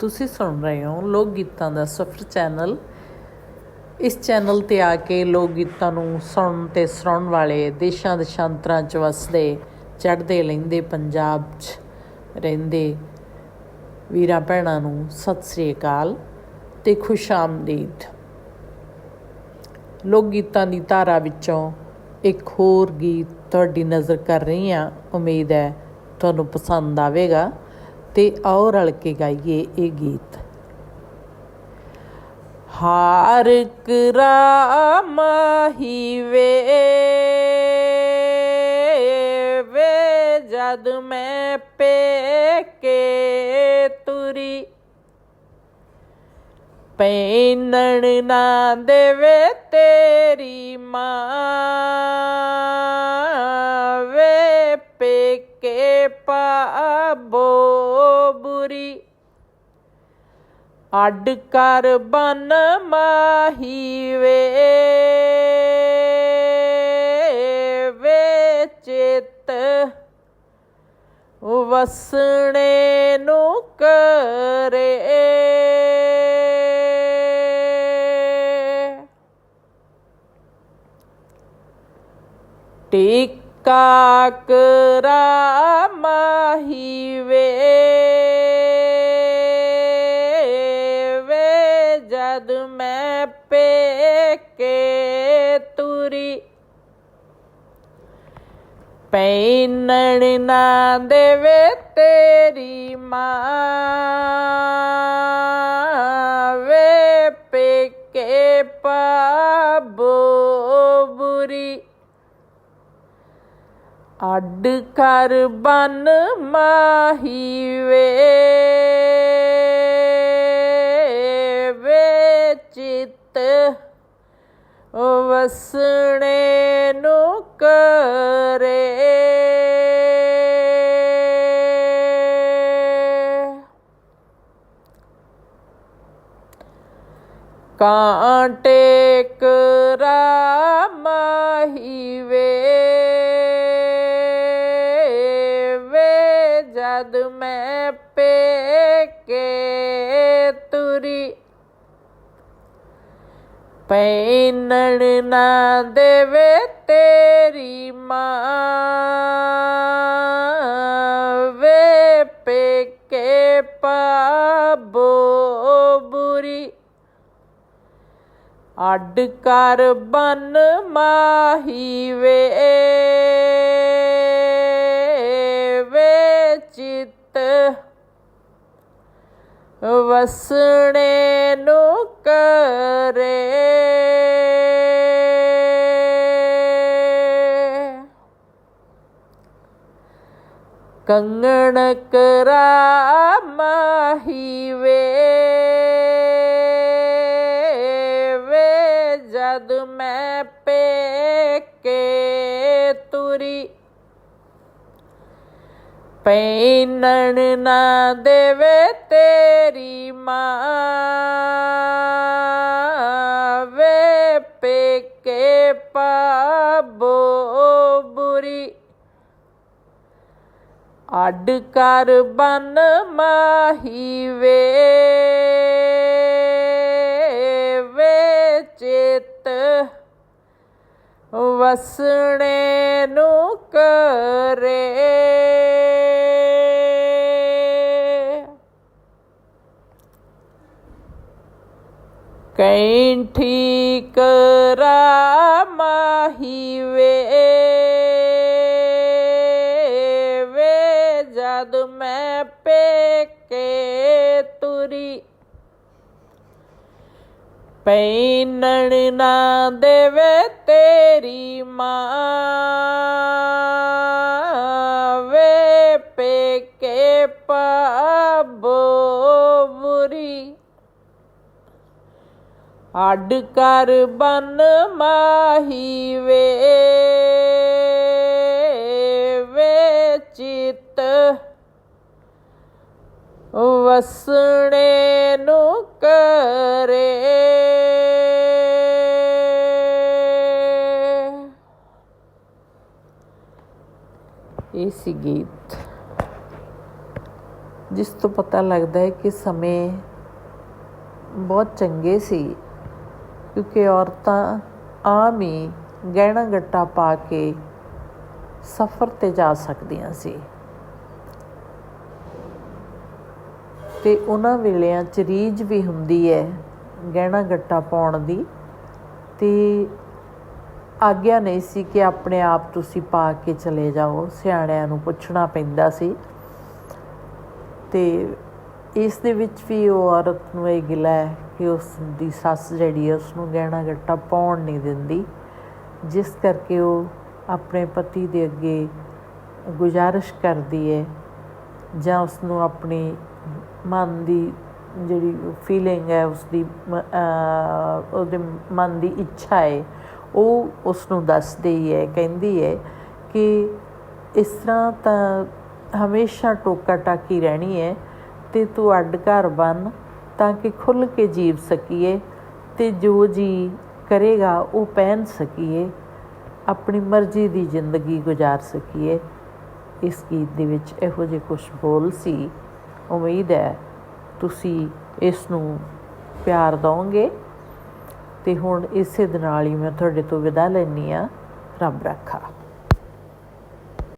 ਤੁਸੀਂ ਸੁਣ ਰਹੇ ਹੋ ਲੋਕ ਗੀਤਾਂ ਦਾ ਸਫਰ ਚੈਨਲ। ਇਸ ਚੈਨਲ ਤੇ ਆ ਕੇ ਲੋਕ ਗੀਤਾਂ ਨੂੰ ਸੁਣਨ ਤੇ ਸੁਣਾਉਣ ਵਾਲੇ ਦੇਸ਼ਾਂ ਦੇਸ਼ਾਂਤਰਾਂ 'ਚ ਵਸਦੇ, ਚੜ੍ਹਦੇ, ਲੈਂਦੇ, ਪੰਜਾਬ 'ਚ ਰਹਿੰਦੇ ਵੀਰਾਂ ਭੈਣਾਂ ਨੂੰ ਸਤਿ ਸ੍ਰੀ ਅਕਾਲ ਤੇ ਖੁਸ਼ ਆਮਦੀਦ। ਲੋਕ ਗੀਤਾਂ ਦੀ ਧਾਰਾ ਵਿੱਚੋਂ ਇੱਕ ਹੋਰ ਗੀਤ ਤੁਹਾਡੀ ਨਜ਼ਰ ਕਰ ਰਹੀ ਹਾਂ। ਉਮੀਦ ਹੈ ਤੁਹਾਨੂੰ ਪਸੰਦ ਆਵੇਗਾ। ਤੇ ਆਓ ਰਲ ਕੇ ਗਾਈਏ ਇਹ ਗੀਤ। ਹਾਰ ਕਰਾ ਮਾਹੀ ਵੇ ਵੇ ਜਦ ਮੈਂ ਪੇਕੇ ਤੁਰੀ। ਪੈਨਣ ਨਾ ਦੇਵੇ ਤੇਰੀ ਮਾਂ, ਵੇ ਪੇਕੇ ਪਾਬੋ ਬੁਰੀ ਅੱਡ ਕਰ ਬਨ ਮਾਹੀ ਵੇ ਵੇ ਚਿਤ। ਵਸਣੇ ਨੂੰ ਕਰੇ। ਟਿਕਾ ਕਾਕਰਾ ਮਾਹੀ ਵੇ ਵੇ ਜਦ ਮੈਂ ਪੇਕੇ ਤੁਰੀ। ਪੈਨਣ ਨਾ ਦੇਵੇ ਤੇਰੀ ਮਾਂ, ਵੇ ਪੇਕੇ ਪਾਬੋ ਕਰ ਬਨ ਮਾਹੀ ਵੇ ਵੇ ਚਿਤ ਵਸਣੇ ਨੂੰ ਕਰੇ। ਕਾਂਟੇ ਕਰਾ ਮਾਹੀ ਵੇ ਜਦ ਮੈਂ ਪੇਕੇ ਤੁਰੀ, ਪੈਨਣ ਨਾ ਦੇਵੇ ਤੇਰੀ ਮਾਂ, ਵੇ ਪੇਕੇ ਪਾਬੋ ਬੁਰੀ। ਅੱਡ ਕਰ ਬਨ ਮਾਹੀ ਵੇ। ਵੇ ਚਿਤ ਵਸਣੇ ਨੂੰ ਕਰੇ ਕੰਗਣ ਕਰਾ ਮਾਹੀ ਵੇ ਵੇ ਪੈਨਣ ਨਾ ਦੇਵੇ ਤੇਰੀ ਮਾਂ। ਵੇ ਪੇਕੇ ਪਾਬੋ ਬੁਰੀ। ਅੱਡ ਕਰ ਬਨ ਮਾਹੀ ਵੇ। ਵੇ ਚਿਤ ਵਸਣੇ ਨੂੰ ਕਰੇ। ਕੈਂਠੀ ਕਰਾ ਮਾਹੀ ਵੇ ਵੇ ਜਦ ਮੈਂ ਪੇਕੇ ਤੁਰੀ। ਪੈਨਣ ਨਾ ਦੇਵੇ ਤੇਰੀ ਮਾਂ। ਅੱਡ ਕਰ ਬਨ ਮਾਹੀ ਵੇ ਵੇ ਚਿਤ ਵਸਣੇ ਨੂੰ ਕਰੇ ਇਹ ਸੀ ਗੀਤ ਜਿਸ ਤੋਂ ਪਤਾ ਲੱਗਦਾ ਹੈ ਕਿ ਸਮੇਂ ਬਹੁਤ ਚੰਗੇ ਸੀ ਕਿਉਂਕਿ ਔਰਤਾਂ ਆਮ ਹੀ ਗਹਿਣਾ ਗੱਟਾ ਪਾ ਕੇ ਸਫ਼ਰ ਤੇ ਜਾ ਸਕਦੀਆਂ ਸੀ। ਤੇ ਉਹਨਾਂ ਵੇਲਿਆਂ ਚ ਰੀਝ ਵੀ ਹੁੰਦੀ ਹੈ ਗਹਿਣਾ ਗੱਟਾ ਪਾਉਣ ਦੀ। ਤੇ ਆਗਿਆ ਨਹੀਂ ਸੀ ਕਿ ਆਪਣੇ ਆਪ ਤੁਸੀਂ ਪਾ ਕੇ ਚਲੇ ਜਾਓ, ਸਿਆਣਿਆਂ ਨੂੰ ਪੁੱਛਣਾ ਪੈਂਦਾ ਸੀ। ਤੇ ਇਸ ਦੇ ਵਿੱਚ ਵੀ ਉਹ ਔਰਤ ਨੂੰ ਇਹ ਗਿਲਾ ਹੈ ਕਿ ਉਸ ਦੀ ਸੱਸ ਜਿਹੜੀ ਹੈ ਉਸ ਨੂੰ ਗਹਿਣਾ ਗੱਟਾ ਪਾਉਣ ਨਹੀਂ ਦਿੰਦੀ, ਜਿਸ ਕਰਕੇ ਉਹ ਆਪਣੇ ਪਤੀ ਦੇ ਅੱਗੇ ਗੁਜ਼ਾਰਿਸ਼ ਕਰਦੀ ਹੈ ਜਾਂ ਉਸ ਨੂੰ ਆਪਣੀ ਮਨ ਦੀ ਜਿਹੜੀ ਫੀਲਿੰਗ ਹੈ ਉਸ ਦੀ ਉਹਦੇ ਮਨ ਦੀ ਇੱਛਾ ਹੈ, ਉਹ ਉਸ ਨੂੰ ਦੱਸਦੀ ਹੈ, ਕਹਿੰਦੀ ਹੈ ਕਿ ਇਸ ਤਰ੍ਹਾਂ ਤਾਂ ਹਮੇਸ਼ਾ ਟੋਕਾ ਟਾਕੀ ਰਹਿਣੀ ਹੈ ਤੇ ਤੂੰ ਅੱਡ ਘਰ ਬਣ ਤਾਂ ਕਿ ਖੁੱਲ ਕੇ ਜੀਵ ਸਕੀਏ ਤੇ ਜੋ ਜੀ ਕਰੇਗਾ ਉਹ ਪਹਿਨ ਸਕੀਏ, ਆਪਣੀ ਮਰਜ਼ੀ ਦੀ ਜ਼ਿੰਦਗੀ ਗੁਜ਼ਾਰ ਸਕੀਏ। ਇਸ ਗੀਤ ਦੇ ਵਿੱਚ ਇਹੋ ਜਿਹੇ ਕੁਝ ਬੋਲ ਸੀ, ਉਮੀਦ ਹੈ ਤੁਸੀਂ ਇਸ ਨੂੰ ਪਿਆਰ ਦਿਓਗੇ ਤੇ ਹੁਣ ਇਸੇ ਦੇ ਨਾਲ ਹੀ ਮੈਂ ਤੁਹਾਡੇ ਤੋਂ ਵਿਦਾ ਲੈਣੀ ਆ ਰੱਬ ਰੱਖਾ।